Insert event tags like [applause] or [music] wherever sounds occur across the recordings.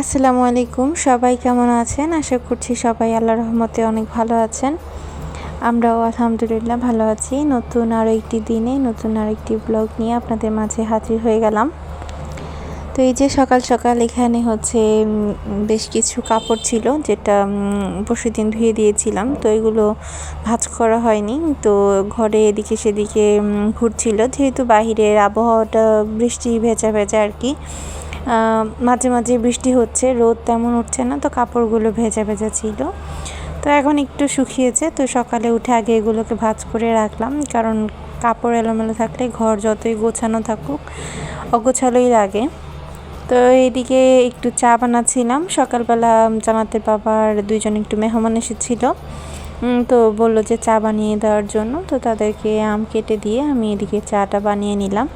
আসসালামু আলাইকুম। সবাই কেমন আছেন? আশা করছি সবাই আল্লাহ রহমতে অনেক ভালো আছেন। আমরাও আলহামদুলিল্লাহ ভালো আছি। নতুন আরও একটি দিনে, নতুন আর একটি ব্লগ নিয়ে আপনাদের মাঝে হাজির হয়ে গেলাম। তো এই যে সকাল সকাল এখানে হচ্ছে বেশ কিছু কাপড় ছিল যেটা পরশু দিন ধুয়ে দিয়েছিলাম। তো এগুলো ভাজ করা হয়নি। তো ঘরে এদিকে সেদিকে ঘুরছিল। যেহেতু বাহিরের আবহাওয়াটা বৃষ্টি ভেজা ভেজা আর কি। মাঝে মাঝে বৃষ্টি হচ্ছে, রোদ তেমন উঠছে না, তো কাপড়গুলো ভেজা ভেজা ছিল। তো এখন একটু শুকিয়েছে, তো সকালে উঠে আগে এগুলোকে ভাজ করে রাখলাম, কারণ কাপড় এলোমেলো থাকলে ঘর যতই গোছানো থাকুক, অগোছালোই লাগে। তো এইদিকে একটু চা বানাচ্ছিলাম, সকালবেলা জামাতের বাবার দুইজন একটু মেহমান এসেছিল। তো বলল যে চা বানিয়ে দেওয়ার জন্য, তো তাদেরকে আম কেটে দিয়ে আমি এদিকে চাটা বানিয়ে নিলাম।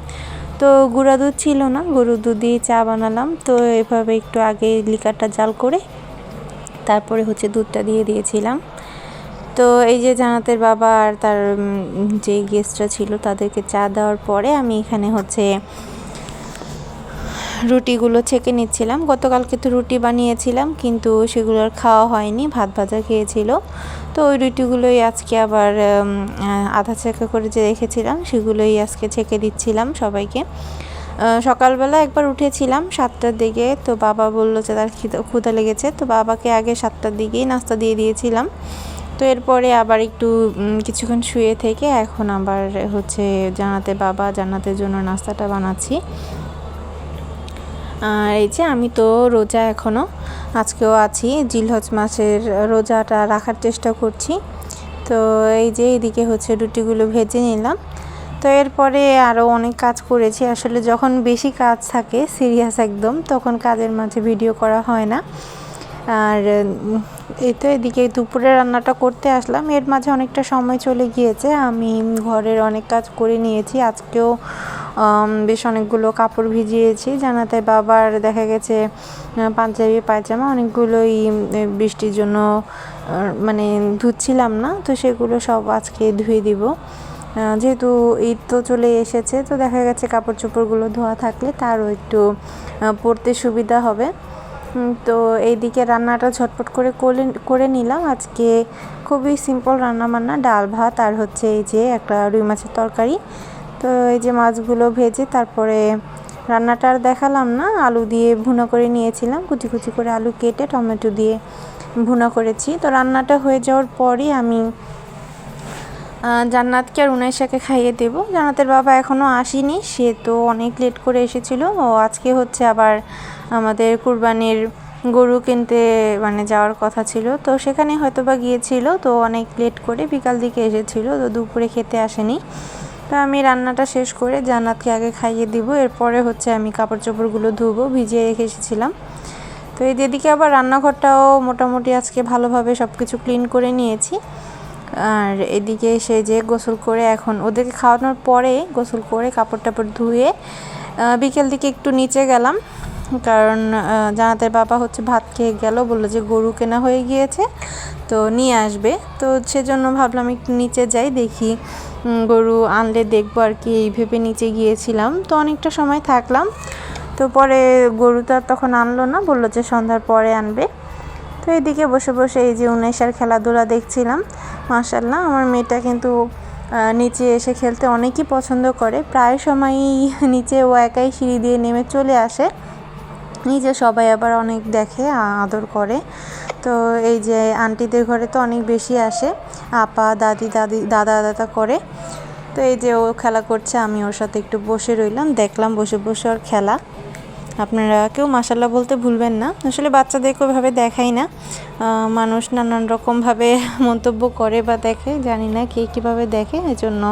তো গুঁড়া দুধ ছিল না, গরুর দুধ দিয়ে চা বানালাম। তো এভাবে একটু আগে লিকারটা জাল করে তারপরে হচ্ছে দুধটা দিয়ে দিয়েছিলাম। তো এই যে জানাতের বাবা আর তার যে গেস্টরা ছিল তাদেরকে চা দেওয়ার পরে আমি এখানে হচ্ছে রুটিগুলো ছেঁকে নিচ্ছিলাম। গতকালকে তো রুটি বানিয়েছিলাম, কিন্তু সেগুলোর খাওয়া হয়নি, ভাত ভাজা খেয়েছিল। তো ওই রুটিগুলোই আজকে আবার আধা ছেঁকা করে যে রেখেছিলাম, সেগুলোই আজকে ছেঁকে দিচ্ছিলাম সবাইকে। সকালবেলা একবার উঠেছিলাম সাতটার দিকে, তো বাবা বলল যে তার ক্ষুদা লেগেছে, তো বাবাকে আগে সাতটার দিকেই নাস্তা দিয়ে দিয়েছিলাম। তো এরপরে আবার একটু কিছুক্ষণ শুয়ে থেকে এখন আবার হচ্ছে জানাতে বাবা জানাতের জন্য নাস্তাটা বানাচ্ছি। আর এই যে আমি তো রোজা এখনও আজকেও আছি, জিলহজ মাসের রোজাটা রাখার চেষ্টা করছি। তো এই যে এদিকে হচ্ছে রুটিগুলো ভেজে নিলাম। তো এরপরে আরও অনেক কাজ করেছি। আসলে যখন বেশি কাজ থাকে, সিরিয়াস একদম, তখন কাজের মাঝে ভিডিও করা হয় না। আর এই তো এদিকে দুপুরে রান্নাটা করতে আসলাম। এর মাঝে অনেকটা সময় চলে গিয়েছে। আমি ঘরের অনেক কাজ করে নিয়েছি। আজকেও বেশ অনেকগুলো কাপড় ভিজিয়েছি। জানাতে বাবার দেখা গেছে পাঞ্জাবি, পায়জামা অনেকগুলোই বৃষ্টির জন্য মানে ধুচ্ছিলাম না, তো সেগুলো সব আজকে ধুয়ে দিব। যেহেতু ঈদ তো চলে এসেছে, তো দেখা গেছে কাপড় চোপড়গুলো ধোয়া থাকলে তারও একটু পরতে সুবিধা হবে। তো এইদিকে রান্নাটা ঝটপট করে করে নিলাম। আজকে খুবই সিম্পল রান্না বান্না ডাল ভাত আর হচ্ছে এই যে একটা রুই মাছের তরকারি। তো এই যে মাছগুলো ভেজে তারপরে রান্নাটা আর দেখালাম না, আলু দিয়ে ভুনা করে নিয়েছিলাম, কুচি কুচি করে আলু কেটে টমেটো দিয়ে ভুনা করেছি। তো রান্নাটা হয়ে যাওয়ার পরই আমি জান্নাতকে আর উনাইশাকে খাইয়ে দেবো। জান্নাতের বাবা এখনও আসেনি, সে তো অনেক লেট করে এসেছিল। ও আজকে হচ্ছে আবার আমাদের কুরবানির গরু কিনতে মানে যাওয়ার কথা ছিল। তো সেখানে হয়তো বা গিয়েছিল, তো অনেক লেট করে বিকাল দিকে এসেছিল, তো দুপুরে খেতে আসেনি। তো আমি রান্নাটা শেষ করে জান্নাতকে আগে খাইয়ে দিব। এরপরে হচ্ছে আমি কাপড় চোপড়গুলো ধুবো, ভিজিয়ে রেখে এসেছিলাম। তো এই দিদিকে আবার রান্নাঘরটাও মোটামুটি আজকে ভালোভাবে সব কিছু ক্লিন করে নিয়েছি। আর এদিকে এসে যে গোসল করে এখন ওদেরকে খাওয়ানোর পরে গোসল করে কাপড় টাপড় ধুয়ে বিকেল দিকে একটু নিচে গেলাম। কারণ জানাতের বাবা হচ্ছে ভাত খেয়ে গেল, বলল যে গরু কেনা হয়ে গিয়েছে, তো নিয়ে আসবে। তো সেজন্য ভাবলাম একটু নিচে যাই, দেখি গরু আনলে দেখব আর কি, এই ভেবে নিচে গিয়েছিলাম। তো অনেকটা সময় থাকলাম। তো পরে গরু তো আর তখন আনলো না, বলল যে সন্ধ্যার পরে আনবে। তো এদিকে বসে বসে এই যে উনিশার খেলাধুলা দেখছিলাম। মাসাল্লাহ আমার মেয়েটা কিন্তু নিচে এসে খেলতে অনেকই পছন্দ করে। প্রায় সময়ই নিচে ও একাই সিঁড়ি দিয়ে নেমে চলে আসে। নিজে সবাই আবার অনেক দেখে আদর করে। তো এই যে আন্টিদের ঘরে তো অনেক বেশি আসে। আপা, দাদি দাদি, দাদা দাদা করে। তো এই যে ও খেলা করছে, আমি ওর সাথে একটু বসে রইলাম। দেখলাম বসে বসে ওর খেলা। আপনারা কেউ মাসাল্লাহ বলতে ভুলবেন না। আসলে বাচ্চাদেরকে ওইভাবে দেখাই না। মানুষ নানান রকমভাবে [laughs] মন্তব্য করে বা দেখে। জানি না কে কীভাবে দেখে। এজন্য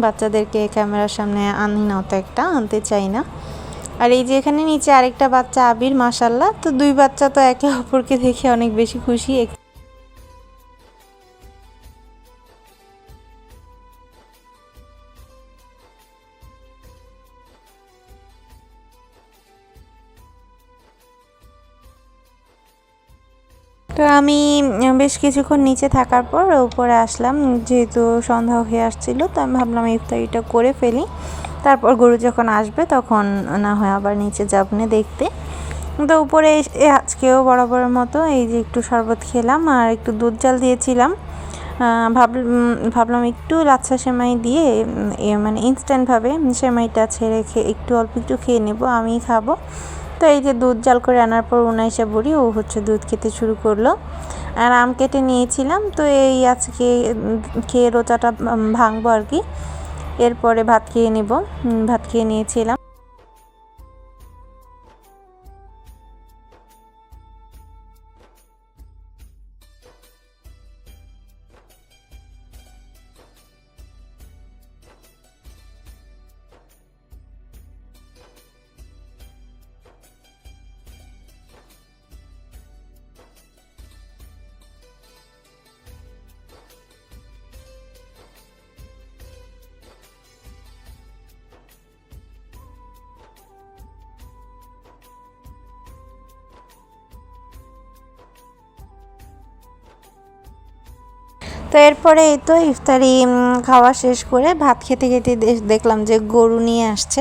বাচ্চাদেরকে ক্যামেরার সামনে আনি না অত একটা আনতে চাই না। আর এই যে এখানে নিচে আরেকটা বাচ্চা আবির মাসাল্লাহ তো দুই বাচ্চা তো একে অপরকে দেখে অনেক বেশি খুশি। তো আমি বেশ কিছুক্ষণ নিচে থাকার পর উপরে আসলাম। যেহেতু সন্ধ্যা হয়ে আসছিল, তো আমি ভাবলাম ইফতারিটা করে ফেলি। তারপর গরু যখন আসবে, তখন না হয় আবার নিচে যাব যাবনে দেখতে। তো উপরে আজকেও বরাবরের মতো এই যে একটু শরবত খেলাম আর একটু দুধ জাল দিয়েছিলাম। ভাব ভাবলাম একটু লাচ্ছা সেমাই দিয়ে মানে ইনস্ট্যান্টভাবে সেমাইটা ছেড়ে খেয়ে, একটু অল্প একটু খেয়ে নেব আমি খাব। তো এই যে দুধ জাল করে আনার পর উনাইশা বুড়ি ও হচ্ছে দুধ খেতে শুরু করল। আর আম কেটে নিয়েছিলাম, তো এই আজকে খেয়ে রোচাটা ভাঙবো আর কি। এরপরে ভাত খেয়ে নেব। ভাত খেয়ে নিয়েছিলাম। তো এরপরে এই তো ইফতারি খাওয়া শেষ করে ভাত খেতে খেতে দেখলাম যে গরু নিয়ে আসছে।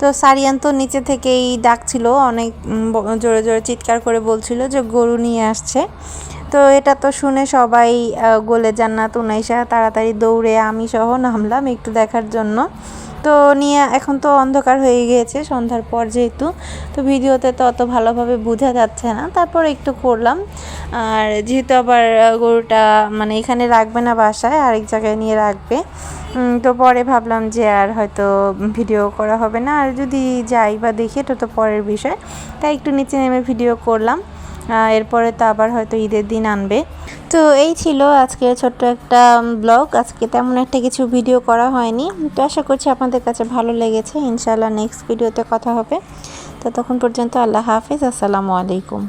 তো সারিয়ান তো নিচে থেকেই ডাকছিল, অনেক জোরে জোরে চিৎকার করে বলছিল যে গরু নিয়ে আসছে। তো এটা তো শুনে সবাই গোলে জান্নাত উনাইশা তাড়াতাড়ি দৌড়ে আমি সহ নামলাম একটু দেখার জন্য। তো নিয়ে এখন তো অন্ধকার হয়ে গিয়েছে, সন্ধ্যার পর যেহেতু। তো ভিডিওতে তো অত ভালোভাবে বোঝা যাচ্ছে না, তারপর একটু করলাম। আর যেহেতু আবার গরুটা মানে এখানে রাখবে না বাসায়, আরেক জায়গায় নিয়ে রাখবে। তো পরে ভাবলাম যে আর হয়তো ভিডিও করা হবে না। আর যদি যাই বা দেখি, এটা তো পরের বিষয়। তাই একটু নিচে নেমে ভিডিও করলাম। এরপরে তো আবার হয়তো ঈদের দিন আনবে। তো এই ছিল আজকে ছোট্ট একটা ব্লগ আজকে তেমন একটা কিছু ভিডিও করা হয়নি। তো আশা করছি আপনাদের কাছে ভালো লেগেছে। ইনশাআল্লাহ নেক্সট ভিডিওতে কথা হবে। তো তখন পর্যন্ত আল্লাহ হাফিজ। আসসালামু আলাইকুম।